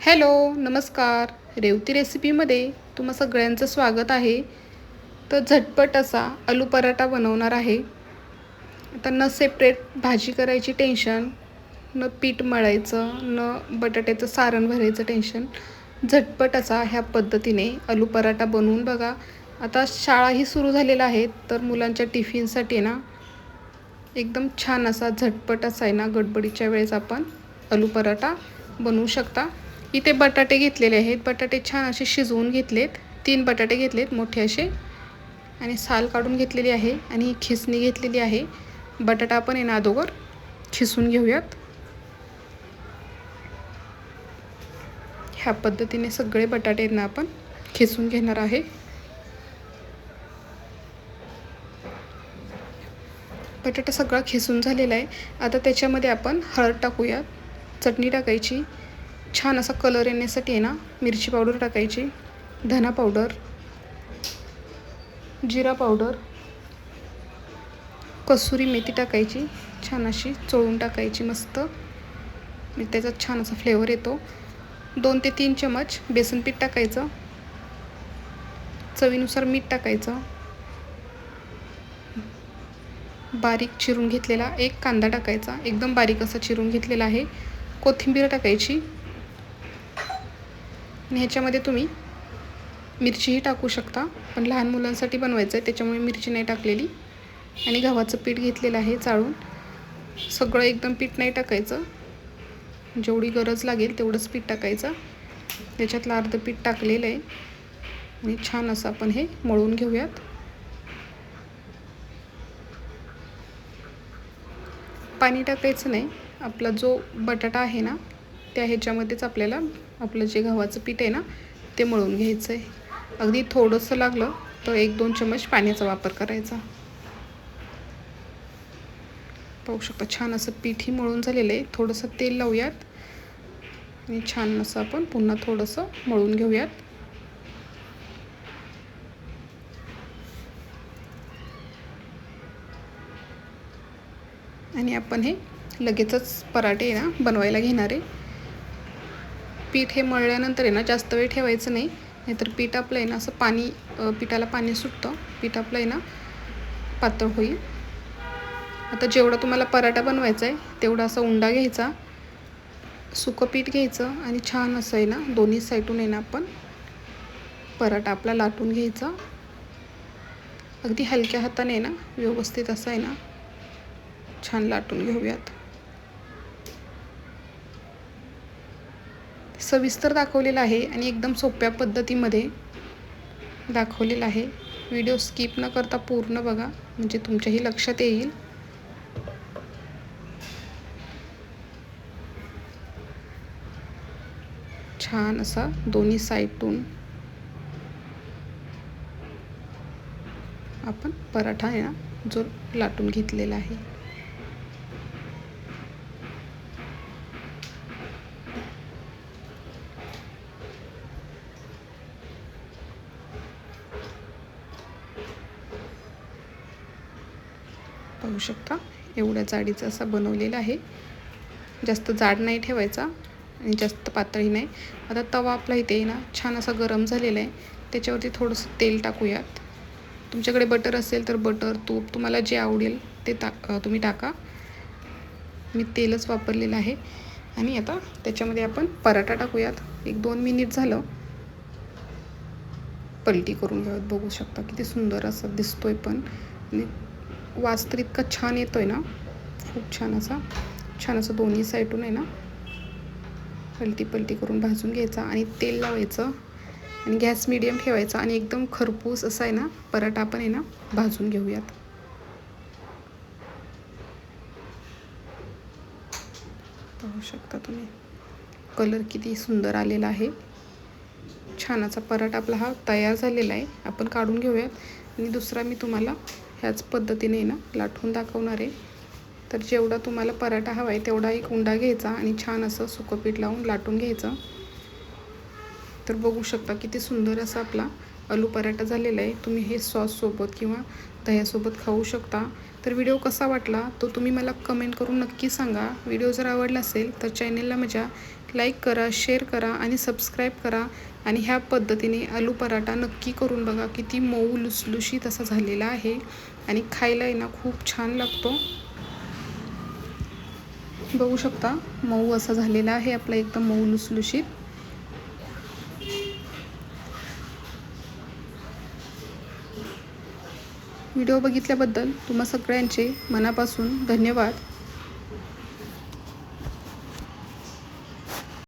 Hello नमस्कार. रेवती रेसिपीमध्ये तुम्हा सगळ्यांचं स्वागत आहे. तर झटपट असा आलू पराठा बनवणार आहे. आता न सेपरेट भाजी करायची टेन्शन न पीठ मळायचं न बटाट्याचं सारण भरायचं टेन्शन झटपट असा ह्या पद्धतीने आलू पराठा बनवून बघा. आता शाळाही सुरू झालेल्या आहेत तर मुलांच्या टिफिनसाठी ना एकदम छान असा झटपट असा आहे ना गडबडीच्या वेळेस आपण आलू पराठा बनवू शकता. इथे बटाटे घेतलेले आहेत. बटाटे छान असे शिजवून घेतलेत. तीन बटाटे घेतलेत मोठे असे. आणि साल काढून घेतलेली आहे आणि ही खिसणी घेतलेली आहे. बटाटा आपण येणं ना अगोदर खिसून घेऊयात. ह्या पद्धतीने सगळे बटाटे ना आपण खिसून घेणार आहे. बटाटा सगळा खिसून झालेला आहे. आता त्याच्यामध्ये आपण हळद टाकूयात. चटणी टाकायची. छान असा कलर येण्यासाठी आहे ना मिरची पावडर टाकायची धना पावडर जिरा पावडर कसुरी मेथी टाकायची छान अशी चोळून टाकायची मस्त. त्याचा छान असा फ्लेवर येतो. दोन ते तीन चमच बेसन पीठ टाकायचं. चवीनुसार मीठ टाकायचं. बारीक चिरून घेतलेला एक कांदा टाकायचा. एकदम बारीक असा चिरून घेतलेला आहे. कोथिंबीर टाकायची. आणि ह्याच्यामध्ये तुम्ही मिरचीही टाकू शकता. पण लहान मुलांसाठी बनवायचं आहे त्याच्यामुळे मिरची नाही टाकलेली. आणि गव्हाचं पीठ घेतलेलं आहे चाळून. सगळं एकदम पीठ नाही टाकायचं. जेवढी गरज लागेल तेवढंच पीठ टाकायचं. त्याच्यातलं अर्ध पीठ टाकलेलं आहे. आणि छान असं आपण हे मळून घेऊयात. पाणी टाकायचं नाही. आपला जो बटाटा आहे ना त्या ह्याच्यामध्येच आपल्याला आपलं जे गव्हाचं पीठ आहे ना ते मळून घ्यायचं आहे अगदी थोडंसं लागलं तर एक दोन चम्मच पाण्याचा वापर करायचा. पाहू शकता छान असं पीठही मळून झालेलं आहे. थोडंसं तेल लावूयात. आणि छान असं आपण पुन्हा थोडंसं मळून घेऊयात. आणि आपण हे लगेचच पराठे ना बनवायला घेणार आहे. पीठ हे मळल्यानंतर आहे ना जास्त वेळ ठेवायचं नाही. नाहीतर पीठ आपलं आहे ना असं पाणी पिठाला पाणी सुटतं. पीठ आपलं आहे ना पातळ होईल. आता जेवढा तुम्हाला पराठा बनवायचा आहे तेवढा असा उंडा घ्यायचा. सुकं पीठ घ्यायचं आणि छान असं आहे ना दोन्ही साईडून आहे ना आपण पराठा आपला लाटून घ्यायचा. अगदी हलक्या हाताने ना व्यवस्थित असं आहे ना छान लाटून घेऊयात. सविस्तर दाखवलेलं आहे आणि एकदम सोप्या पद्धतीमध्ये दाखवलेलं आहे. व्हिडिओ स्किप न करता पूर्ण बघा म्हणजे तुमच्याही लक्षात येईल. छान असा दोन्ही साईडून आपण पराठा आहे ना जो लाटून घेतलेला आहे. पाहू शकता. एवढ्या जाडीचा असा बनवलेला आहे. जास्त जाड नाही ठेवायचा आणि जास्त पातळी नाही. आता तवा आपला इथे ना छान असा गरम झालेला आहे. त्याच्यावरती थोडंसं तेल टाकूयात. तुमच्याकडे बटर असेल तर बटर तूप तुम्हाला जे आवडेल ते टा तुम्ही टाका. मी तेलच वापरलेलं आहे. आणि आता त्याच्यामध्ये आपण पराठा टाकूयात. एक दोन मिनिट झालं. पलटी करून घ्यावत बघू शकता किती सुंदर असं दिसतोय पण. आणि वास्त्र इतका छान येतो आहे ना. खूप छान असा. छान असं दोन्ही साईडून आहे ना. पलटी पलटी करून भाजून घ्यायचा आणि तेल लावायचं आणि गॅस मिडियम ठेवायचा आणि एकदम खरपूस असा आहे ना पराठा आपण आहे ना भाजून घेऊयात. पाहू शकता तुम्ही. कलर किती सुंदर आलेला आहे. छान असा पराठा आपला हा तयार झालेला आहे. आपण काढून घेऊयात. आणि दुसरा मी तुम्हाला ह्याच पद्धतीने ना लाटून दाखवणार आहे. तर जेवढा तुम्हाला पराठा हवा आहे तेवढा एक उंडा घ्यायचा आणि छान असं सुकं पीठ लावून लाटून घ्यायचं. तर बघू शकता किती सुंदर असा आपला आलू पराठा झालेला आहे. तुम्ही हे सॉससोबत किंवा दह्यासोबत खाऊ शकता. तर व्हिडिओ कसा वाटला तो तुम्ही मला कमेंट करून नक्की सांगा. व्हिडिओ जर आवडला असेल तर चॅनेलला माझ्या लाईक करा शेअर करा आणि सबस्क्राईब करा. आणि ह्या पद्धतीने आलू पराठा नक्की करून बघा किती मऊ लुसलुशीत असा झालेला आहे. आणि खायला येणं ना खूप छान लागतो. बघू शकता मऊ असा झालेला आहे आपला एकदम मऊ लुसलुशीत. व्हिडिओ बघितल्याबद्दल तुम्हा सगळ्यांचे मनापासून धन्यवाद.